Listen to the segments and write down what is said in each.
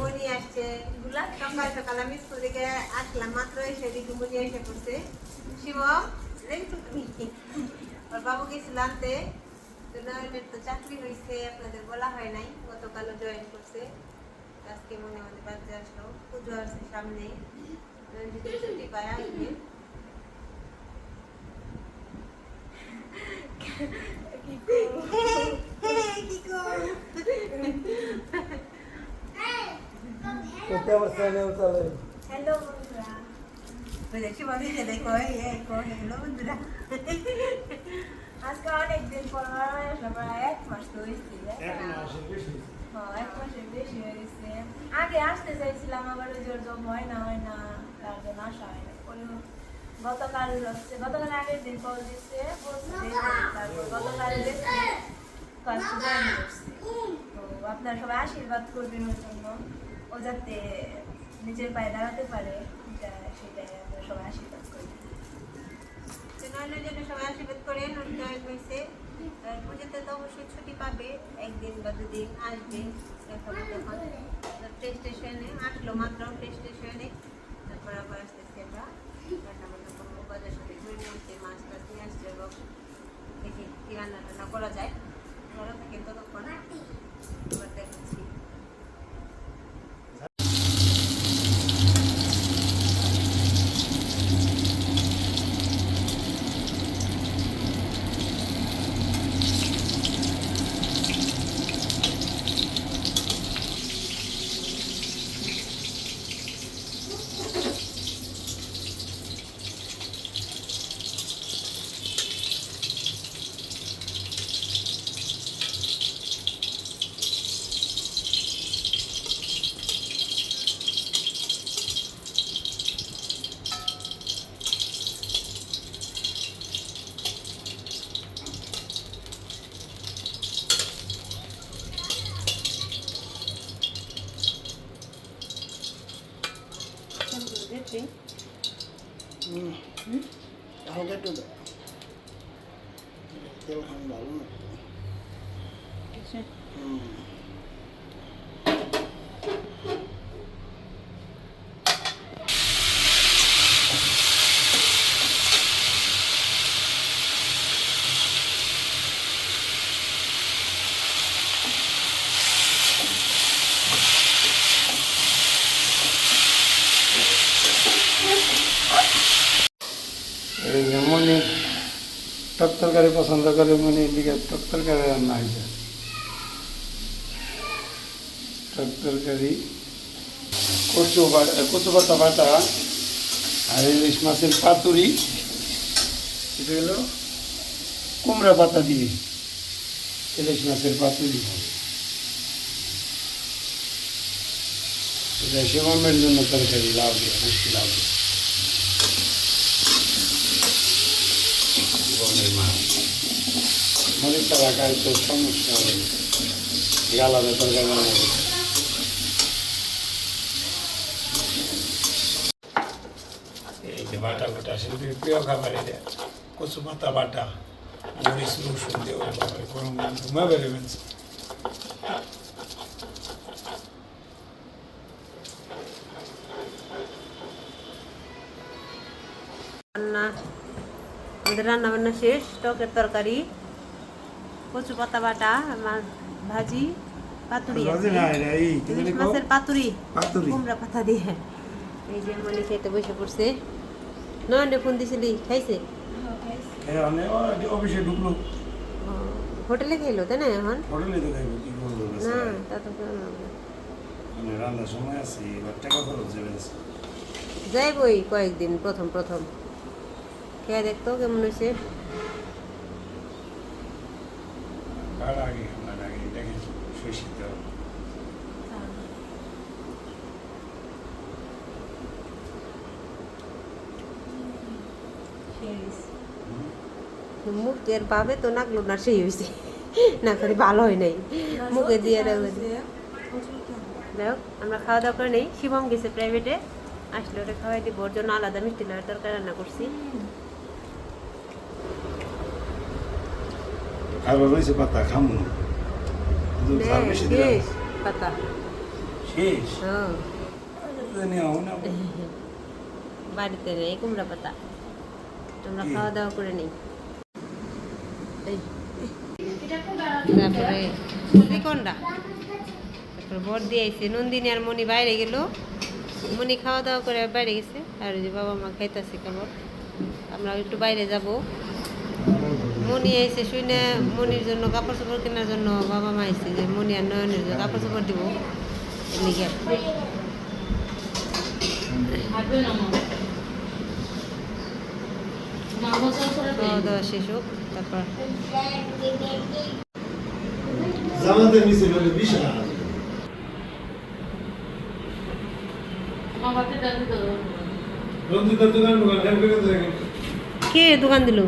মনি আসছে। সকাল সকাল আমি আসলাম, মাত্র এসে দেখি মনি এসে পড়ছে। শিবম দেখছ তুমি। ওর তো চাকরি হয়েছে আপনাদের বলা হয় নাই, গতকালও জয়েন করছে। আজকে মনে আমাদের বাড়িতে আসলো। পুজো আসছে সামনে। ছুটি পায় আসবে কি করো? ওকে আবার চ্যানেল চলে হ্যালো বন্ধুরা দেখছি বলি যে দেখো এই এই হ্যালো বন্ধুরা আজকে অনেক দিন পর এক মাস তো হয়েছে এক মাসের বেশি হ্যাঁ, এক মাসের বেশি হয়ে গেছে আগে আসতে চাইছিলাম আবার ওই জোর জব হয় না হয় না তার জন্য আসা হয় না গতকাল হচ্ছে গতকাল আগের দিন কল দিচ্ছে তারপর গতকাল জয়েন করছে তো আপনারা সবাই আশীর্বাদ করবেন ওর জন্য ও যাতে নিজের পায়ে দাঁড়াতে পারে সেটাই আমরা সবাই আশীর্বাদ করি। নয়নের জন্য সবাই আশীর্বাদ করে নোট জয়েন হয়েছে পুজোতে তো অবশ্যই ছুটি পাবে, একদিন বা দুদিন আসবে। প্লে স্টেশনে আসলো মাত্র প্লে স্টেশনে তারপর আবার আমরা। ঘুরে নিয়ে আসছে মাছ টাছ নিয়ে আসছে রান্না টান্না করা যায়। ঘরে থেকে ততক্ষণ আবার দেখাচ্ছি দেখছি Mm. একটু দাও। তেল খান ভালো না হুম। এই যেমনই টক তরকারি পছন্দ করে মানে এদিকে টক রান্না হয়েছে। টক কচু কচু পাতা বাটা আর ইলিশ মাছের পাতুরি, এটা হলো কুমড়া পাতা দিয়ে ইলিশ মাছের পাতুরি। এটা শিবমের জন্য তরকারি দিয়ে, মিষ্টি লাউ দিয়ে। জীবনের মা মরিচা রাখায় তো সমস্যা হবে আলাদা তরকারি রান্না করতে এই যে বাটা বাটা সেটা প্রিয় খাবার এটা কচু পাতা বাটা মরিচ রসুন দিয়ে ওরে বাবা গরম ঘুমা বেরোবেন রান্না আমাদের রান্না বান্না শেষ টকের তরকারি কচু পাতা বাটা মাছ ভাজি পাতুরি ইলিশ মাছের পাতুরি। কুমড়া পাতা দিয়ে। এই যে মনে খেতে বসে পড়ছে। নয়নে ফোন দিছিলি খাইছে? অফিসে ঢুকলো। হোটেলে খাইলো তাই না এখন? হোটেলে তো খাইবো কি করব না? তা তো মানে রান্নার সময় আছে এবার টাকা খরচ যাবে যাইবই কয়েকদিন প্রথম প্রথম। খেয়ে দেখতো কেমন হয়েছে। কার আগে আমার আগে দেখে শৈশিত। মুখের পাবে তো নাকলো না সেই হয়েছে না করে ভালো হয় নাই। মুখে দিয়ে যাই হোক, আমরা খাওয়া দাওয়া করে নেই। শিবম গেছে প্রাইভেটে আসলে ওটা খাওয়াই দিব। ওর জন্য আলাদা মিষ্টি লাগার তরকারি রান্না করছি। রয়েছে পাতা খামু বেশি পাতা। শেষ? বাড়িতে নেই কুমড়া পাতা। তোমরা খাওয়া দাওয়া করে নেই। এই এটা কোনটা তারপরে তারপরে বর দিয়ে আইসে নন্দিনী আর মনি বাইরে গেল। মনি খাওয়া দাওয়া করে বাইরে গেছে। আর যে বাবা মা খাইতেছে কেমন আমরা একটু বাইরে যাব। মনি আইসে শুনে মনির জন্য কাপড় চোপড় কেনার জন্য বাবা মা আইসে যে মনি আর নয়নের জন্য কাপড় চোপড় দিব। খাওয়া দাওয়া শেষ হোক তারপর। জামাতের বিশাল দেয় কে দোকান দিল?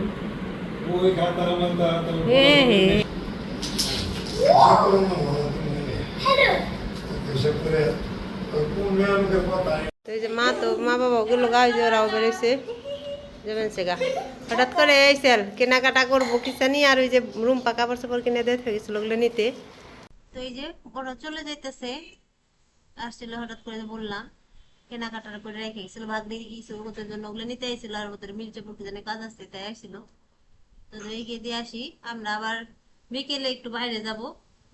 তো যে মা তো মা বাবা ওগুলো জোড়াও বেরোইছে। যাবেন সে গা হঠাৎ করে কেনাকাটা করব কিসানি, আর ওই যে রুম পা কাপড় চাপড় কিনে দিতে গেছিল ওগুলো নিতে। তো এই যে ওরা চলে যাইতেছে, আসছিল হঠাৎ করে যে বললাম কেনাকাটা করে রেখে গেছিল ভাগ দিয়ে গিয়েছিল ওদের জন্য ওগুলো নিতে আইছিল, আর ওদের মির্জা কি কাজ আসছে তাই আসছিল তো এইকে দিয়ে আসি। আমরা আবার বিকেলে একটু বাইরে যাব।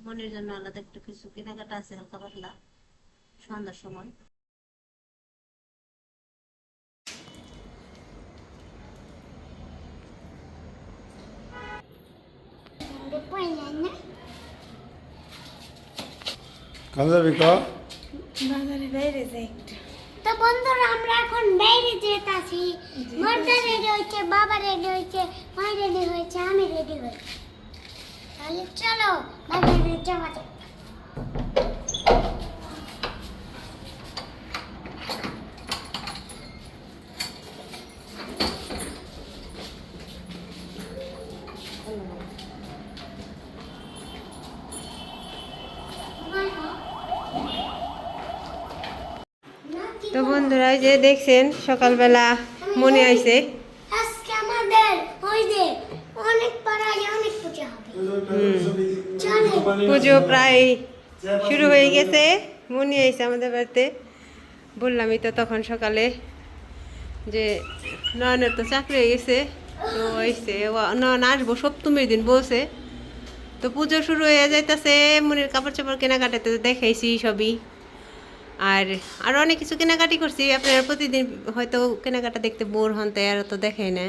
মনের জন্য আলাদা একটু কিছু কেনাকাটা আছে হালকা পাতলা। সন্ধ্যার সময়। কাজে যাবি ক? বাজারে বাইরে যাই একটু। তো বন্ধুরা, আমরা এখন বাইরে যেতেছি মনটা রেডি হয়েছে, বাবা রেডি হয়েছে মা রেডি হয়েছে, আমি রেডি হয়েছি। তাহলে চলো বাজারে যাওয়া যাক তো বন্ধুরা যে দেখছেন সকালবেলা মনে আইছে আজকে আমাদের ওই যে অনেক পাড়ায় অনেক পূজা হবে। পুজো প্রায় শুরু হয়ে গেছে মনে আইছে আমাদের বাড়িতে। বললামই তো তখন সকালে যে নয়নের তো চাকরি হয়ে গেছে তো আইসে নয়ন আসব সপ্তমীর দিন বসে তো পুজো শুরু হয়ে যাইতেছে মনের কাপড় চাপড় কেনাকাটাতে দেখাইছি সবই। আর আরও অনেক কিছু কেনাকাটি করছি। আপনারা প্রতিদিন হয়তো কেনাকাটা দেখতে বোর হন তাই আর তো দেখাই না।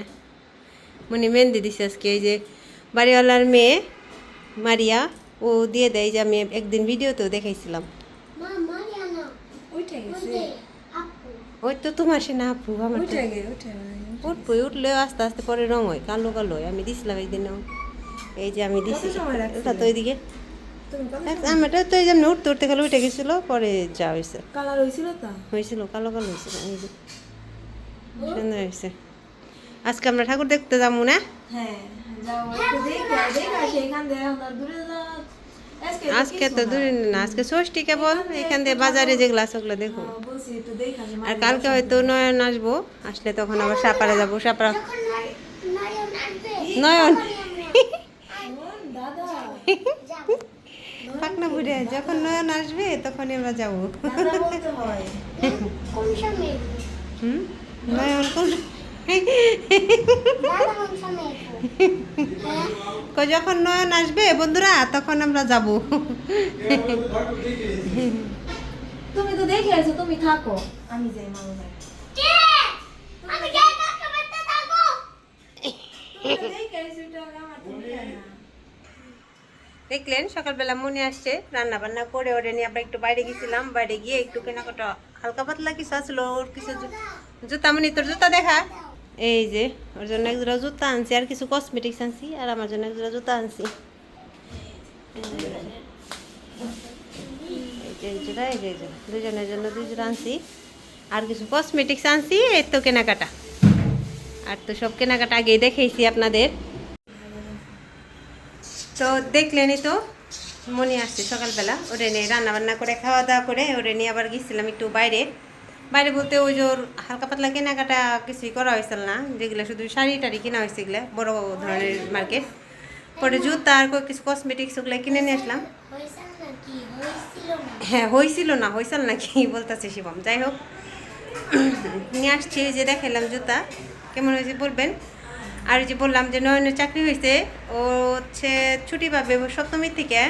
মনে মেহেন্দি দিছে আজকে এই যে বাড়িওয়ালার মেয়ে মারিয়া ও দিয়ে দেয় যে আমি একদিন ভিডিওতেও দেখাইছিলাম। মা মারিয়ানা উঠে গেছে ওই তো তোমার সে না আপু আমার উঠবো উঠলেও আস্তে আস্তে পরে রং হয় কালো কালো হয়। আমি দিছিলাম একদিনও। এই যে আমি দিছি? ওটা তো ওইদিকে আমারটা তো এই যেমন উঠতে উঠতে খালি উঠে গেছিল পরে যা হয়েছে। কালার হয়েছিল তো? হয়েছিল কালো কালো হয়েছিল সুন্দর হয়েছে। আজকে আমরা ঠাকুর দেখতে যাব না? হ্যাঁ আজকে তো দূরে না আজকে ষষ্ঠী কেবল এখান দিয়ে বাজারে যেগুলো আছে ওগুলো দেখো। বলছি একটু দেখে আসি আর কালকে হয়তো নয়ন আসব আসলে তখন আবার সাপারে যাব সাপারা নয়ন দাদা। পাকনা ঘুরে যখন নয়ন আসবে তখনই আমরা যাব। দাদা বলতে হয় কোন সময় হুম? নয়ন কোন দাদা কোন সময় কই যখন নয়ন আসবে বন্ধুরা তখন আমরা যাব। তুমি তো দেখে আসো তুমি থাকো। আমি যাই মামু আমি যাই থাকব তুমি তো দেখে আসো এটা আমার তো মিলে না দেখলেন, সকালবেলা মনে আসছে রান্না বান্না করে ওরে নিয়ে আবার একটু বাইরে গেছিলাম, বাইরে গিয়ে একটু কেনাকাটা হালকা পাতলা কিছু আসলো ওর কিছু জুতা মানে তোর জুতা দেখা? এই যে, ওর জন্য এক জোড়া জুতা আনছি, আর কিছু কসমেটিক্স আনছি, আর আমার জন্য এক জোড়া জুতা আনছি। এই যে জোড়া দুজনের জন্য দুই জোড়া আনছি। আর কিছু কসমেটিক্স আনছি এর তো কেনাকাটা। আর তো সব কেনাকাটা আগেই দেখেছি আপনাদের। তো দেখলেনই তো, মনে আসছে সকালবেলা। ওরে নিয়ে রান্নাবান্না করে খাওয়া দাওয়া করে, ওরে নিয়ে আবার গেছিলাম একটু বাইরে। বাইরে বলতে ওই যে ওর হালকা পাতলা কেনাকাটা কিছুই করা হয়েছিল না। যেগুলো শুধু শাড়ি টাড়ি কেনা হয়েছে এগুলো, বড় ধরনের মার্কেট। পরে জুতা আর কিছু কসমেটিক্স ওগুলো কিনে নিয়ে আসলাম। হ্যাঁ হয়েছিল না হয়েছিল না কি বলতেছে শিবম। যাই হোক, নিয়ে আসছি যে দেখালাম জুতা। কেমন হয়েছে বলবেন? আর যে বললাম যে নয়নের চাকরি হয়েছে ও হচ্ছে ছুটি পাবে সপ্তমীর থেকে।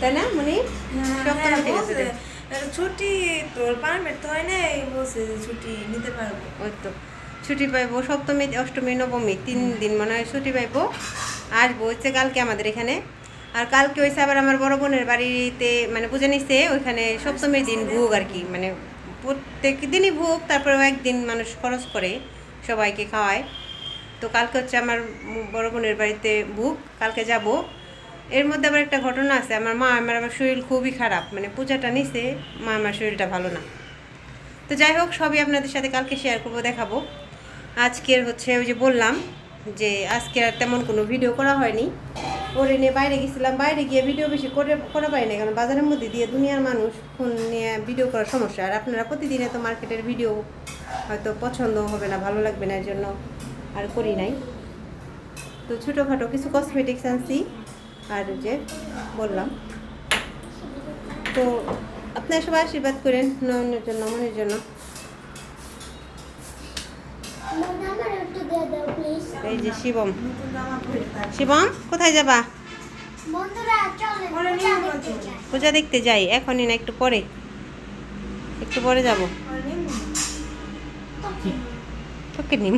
তাই না মনি? সপ্তমী থেকে ছুটি। তোর পারমিট তো হয় বলছে ছুটি নিতে পারব। ওই তো ছুটি পাইবো সপ্তমী অষ্টমী নবমী তিন দিন মনে হয় ছুটি পাইবো। আসব হচ্ছে কালকে আমাদের এখানে। আর কালকে হয়েছে আবার আমার বড় বোনের বাড়িতে মানে পুজো নিচ্ছে ওইখানে সপ্তমীর দিন ভোগ আর কি মানে প্রত্যেক দিনই ভোগ তারপরে একদিন মানুষ খরচ করে। সবাইকে খাওয়ায়। তো কালকে হচ্ছে আমার বড় বোনের বাড়িতে ভোগ, কালকে যাব। এর মধ্যে আবার একটা ঘটনা আছে, আমার মা, আমার আমার শরীর খুবই খারাপ মানে পূজাটা নিছে, মা আমার শরীরটা ভালো না। তো যাই হোক, সবই আপনাদের সাথে কালকে শেয়ার করব, দেখাবো। আজকের হচ্ছে ওই যে বললাম যে আজকে আর তেমন কোনো ভিডিও করা হয়নি। ওরে নিয়ে বাইরে গেছিলাম, বাইরে গিয়ে ভিডিও বেশি করে, করা পারি না, কারণ বাজারের মধ্যে দিয়ে দুনিয়ার মানুষ, ফোন নিয়ে ভিডিও করার সমস্যা। আর আপনারা প্রতিদিন তো মার্কেটের ভিডিও হয়তো পছন্দ হবে না, ভালো লাগবে না এর জন্য আর করি নাই। তো ছোটোখাটো কিছু কসমেটিক্স আনছি, আর যে বললাম। তো আপনারা সবাই আশীর্বাদ করেন, নয়নের জন্য, মনের জন্য। এই যে শিবম। শিবম, কোথায় যাবা? পূজা দেখতে যাই, এখনই না, একটু পরে। একটু পরে যাব। পরে নিয়ে তোকে নিম